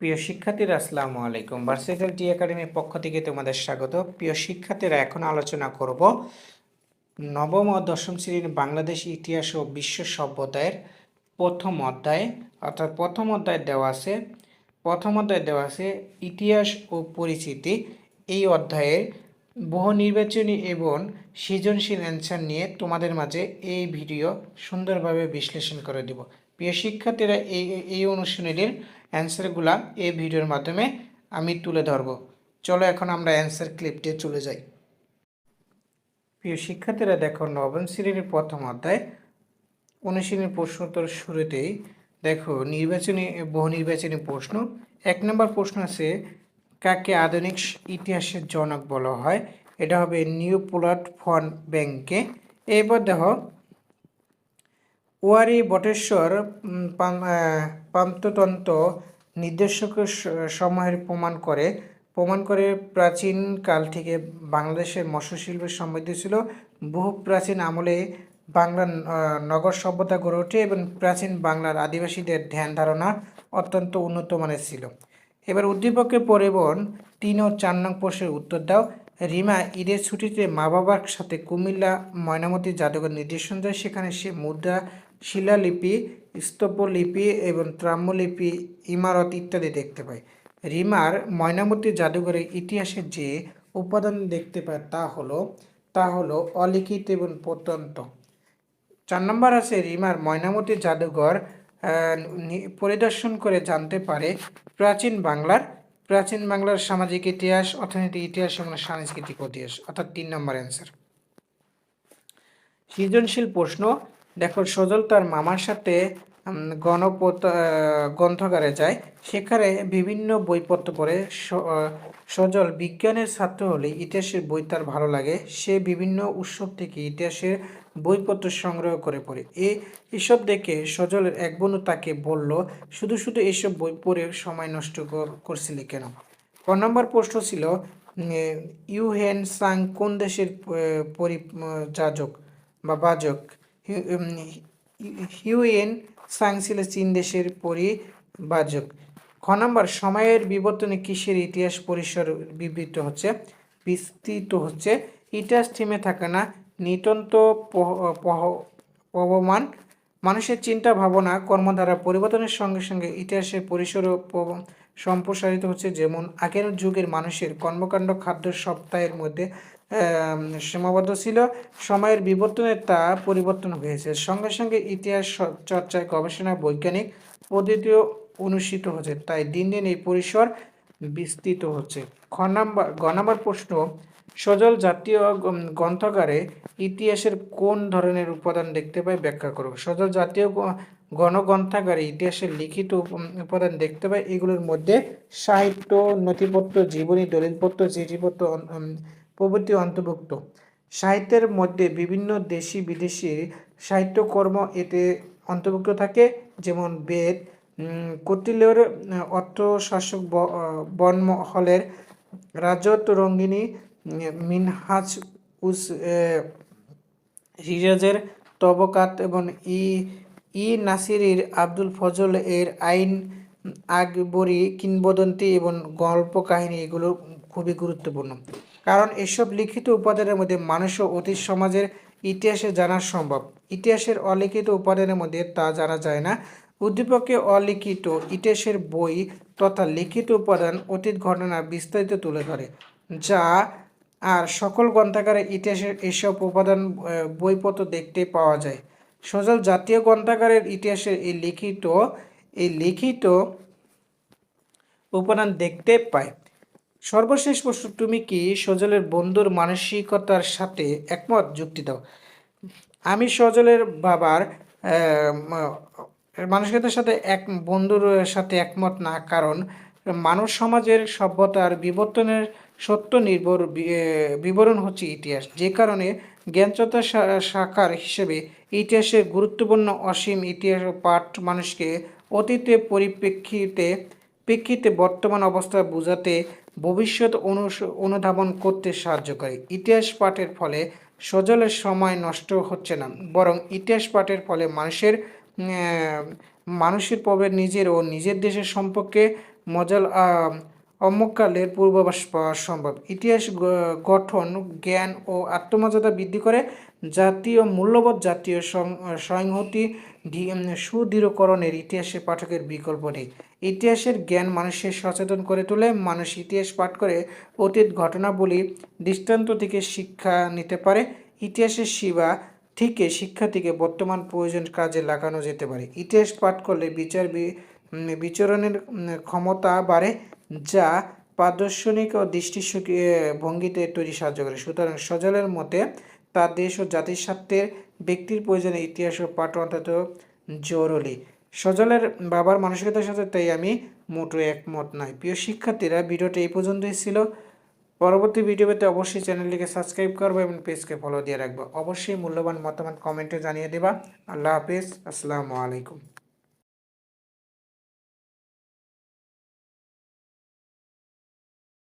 প্রিয় শিক্ষার্থীরা, আসসালামু আলাইকুম। ভার্সিটাল টি একাডেমির পক্ষ থেকে তোমাদের স্বাগত। প্রিয় শিক্ষার্থীরা, এখন আলোচনা করব নবম ও দশম শ্রেণির বাংলাদেশ ইতিহাস ও বিশ্ব সভ্যতায়ের প্রথম অধ্যায়। অর্থাৎ প্রথম অধ্যায় দেওয়া আছে। প্রথম অধ্যায় দেওয়া আছে ইতিহাস ও পরিচিতি। এই অধ্যায়ের বহু নির্বাচনী এবং সৃজনশীল অ্যান্সার নিয়ে তোমাদের মাঝে এই ভিডিও সুন্দরভাবে বিশ্লেষণ করে দেব। প্রিয় শিক্ষার্থীরা এই এই অনুশীলনীর অ্যান্সারগুলা এই ভিডিওর মাধ্যমে আমি তুলে ধরব। চলো এখন আমরা অ্যান্সার ক্লিপটে চলে যাই। প্রিয় শিক্ষার্থীরা, দেখো, নবম শ্রেণির প্রথম অধ্যায় অনুশীলনের প্রশ্নোত্তর শুরুতেই দেখো, নির্বাচনী বহু নির্বাচনী প্রশ্ন। এক নম্বর প্রশ্ন আছে, কাকে আধুনিক ইতিহাসের জনক বলা হয়? এটা হবে নিউ পোলার্ড ফন ব্যাংকে। এরপর দেখো ওয়ারি বটেশ্বর পান্ততন্ত্র নির্দেশকের স- সমূহের প্রমাণ করে। প্রমাণ করে প্রাচীন কাল থেকে বাংলাদেশের মৎস্য শিল্পের সমৃদ্ধ ছিল। বহু প্রাচীন আমলে বাংলার নগর সভ্যতা গড়ে ওঠে এবং প্রাচীন বাংলার আদিবাসীদের ধ্যান ধারণা অত্যন্ত উন্নত মানের ছিল। এবার উদ্দীপকের পরিবহন তিন ও চার নং প্রশ্নের উত্তর দাও। রিমা ঈদের ছুটিতে মা বাবার সাথে কুমিল্লা ময়নামতি জাদুঘর নির্দেশন দেয়। সেখানে সে মুদ্রা শিলালিপি স্তম্ভলিপি এবং ত্রাম্যলিপি, ইমারত ইত্যাদি দেখতে পাই। রিমার ময়নামতি জাদুঘরের ইতিহাসের যে উপাদান দেখতে পায় তা হলো তা হলো অলিখিত এবং প্রত্যন্ত। চার নম্বর আছে রিমার ময়নামতি জাদুঘর পরিদর্শন করে জানতে পারে প্রাচীন বাংলার প্রাচীন বাংলার সামাজিক ইতিহাস, অর্থনৈতিক ইতিহাস এবং সাংস্কৃতিক ইতিহাস। অর্থাৎ তিন নম্বর অ্যান্সার সৃজনশীল প্রশ্ন দেখো, সজল তার মামার সাথে গণপত গ্রন্থাগারে যায়। সেখানে বিভিন্ন বইপত্র পড়ে। সজল বিজ্ঞানের ছাত্র হলে ইতিহাসের বই তার ভালো লাগে। সে বিভিন্ন উৎসব থেকে ইতিহাসের বইপত্র সংগ্রহ করে পড়ে। এ, এসব দেখে সজলের এক বন্ধু তাকে বলল, শুধু শুধু এসব বই পড়ে সময় নষ্ট কর- করছিলি কেন? ক নম্বর প্রশ্ন ছিল ইউহেন সাং কোন দেশের পরিযাজক বা বাজক? হিউয়েন সাং ছিল চীন দেশের পরিবাজক। খ নম্বর, সময়ের বিবর্তনে কিসের ইতিহাস পরিসর বিবৃত হচ্ছে? বিস্তৃত হচ্ছে, ইতিহাস থেমে থাকে না, নিতন্ত প্রবমান মানুষের চিন্তা ভাবনা কর্মধারা পরিবর্তনের সঙ্গে সঙ্গে ইতিহাসের পরিসরও প- সম্প্রসারিত হচ্ছে যেমন আগের যুগের মানুষের কর্মকাণ্ড খাদ্য সপ্তাহের মধ্যে সীমাবদ্ধ ছিল। সময়ের বিবর্তনে তা পরিবর্তন হয়েছে। সঙ্গে সঙ্গে ইতিহাস চর্চায় গবেষণা বৈজ্ঞানিক পদ্ধতিও অনুষ্ঠিত হচ্ছে। তাই দিন দিন এই পরিসর বিস্তৃত হচ্ছে। খ নাম্বার, গ নাম্বার প্রশ্ন, সজল জাতীয় গ্রন্থাগারে ইতিহাসের কোন ধরনের উপাদান দেখতে পাই ব্যাখ্যা করো। সজল জাতীয় গণগ্রন্থাগারে ইতিহাসের লিখিত উপ- উপাদান দেখতে পাই। এগুলোর মধ্যে সাহিত্য নথিপত্র জীবনী দলিলপত্র চিঠিপত্র প্রভৃতি অন্তর্ভুক্ত। সাহিত্যের মধ্যে বিভিন্ন দেশি বিদেশি সাহিত্যকর্ম এতে অন্তর্ভুক্ত থাকে যেমন বেদ আহ, অর্থশাসক বনমহলের রাজত রঙ্গিনী মিনহাজ উস আহ, তবকাত এবং ই ই নাসিরির আব্দুল ফজল এর আইন, আকবরী কিংবদন্তি এবং গল্প কাহিনী এগুলো খুবই গুরুত্বপূর্ণ। কারণ এসব লিখিত উপাদানের মধ্যে মানুষ ও অতীত সমাজের ইতিহাসে জানা সম্ভব। ইতিহাসের অলিখিত উপাদানের মধ্যে তা জানা যায় না। উদ্দীপকে অলিখিত ইতিহাসের বই তথা লিখিত উপাদান অতীত ঘটনা বিস্তারিত তুলে ধরে, যা আর সকল গ্রন্থাগারে ইতিহাসের এসব উপাদান বইপত্র দেখতে পাওয়া যায়। সজল জাতীয় গ্রন্থাগারের ইতিহাসের এই লিখিত এই লিখিত উপাদান দেখতে পায় সর্বশেষ প্রশ্ন, তুমি কি সজলের বন্ধুর মানসিকতার সাথে একমত? যুক্তি দাও। আমি সজলের বাবার মানসিকতার সাথে এক, বন্ধুর সাথে একমত না, কারণ মানব সমাজের সভ্যতার বিবর্তনের সত্য নির্ভর বিবরণ হচ্ছে ইতিহাস। যে কারণে জ্ঞানচর্চা শাখার হিসেবে ইতিহাসের গুরুত্বপূর্ণ অসীম ইতিহাস পাঠ মানুষকে অতীতে পরিপ্রেক্ষিতে, প্রেক্ষিতে বর্তমান অবস্থা বোঝাতে, ভবিষ্যৎ অনুস- অনুধাবন করতে সাহায্য করে। ইতিহাস পাঠের ফলে সজলের সময় নষ্ট হচ্ছে না, বরং ইতিহাস পাঠের ফলে মানুষের মানুষের পবে নিজের ও নিজের দেশের সম্পর্কে মজাল আহ, অমুককালের পূর্বাভাস পাওয়া সম্ভব। ইতিহাস গঠন জ্ঞান ও আত্মমর্যাদা বৃদ্ধি করে জাতীয় মূল্যবোধ জাতীয় সংহতি সুদৃঢ়করণের ইতিহাসে পাঠকের বিকল্প নেই। ইতিহাসের জ্ঞান মানুষের সচেতন করে তোলে। মানুষ ইতিহাস পাঠ করে অতীত ঘটনাবলী দৃষ্টান্ত থেকে শিক্ষা নিতে পারে। ইতিহাসের শিবা থেকে শিক্ষা থেকে বর্তমান প্রয়োজন কাজে লাগানো যেতে পারে। ইতিহাস পাঠ করলে বিচার বিচরণের ক্ষমতা বাড়ে। যা প্রাদর্শনিক ও দৃষ্টি ভঙ্গিতে তৈরি সাহায্য করে। সুতরাং সজলের মতে তার দেশ ও জাতির স্বার্থে ব্যক্তির প্রয়োজনে ইতিহাস ও পাঠ অন্তত জরুরি। সজলের বাবার মানসিকতার সাথে তাই আমি মোটো একমত নয় প্রিয় শিক্ষার্থীরা, ভিডিওটা এই পর্যন্তই ছিল। পরবর্তী ভিডিও পেতে অবশ্যই চ্যানেলটিকে সাবস্ক্রাইব করব এবং পেজকে ফলো দিয়ে রাখব। অবশ্যই মূল্যবান মতামত কমেন্টে জানিয়ে দেবা। আল্লাহ হাফিজ। আসসালামু আলাইকুম।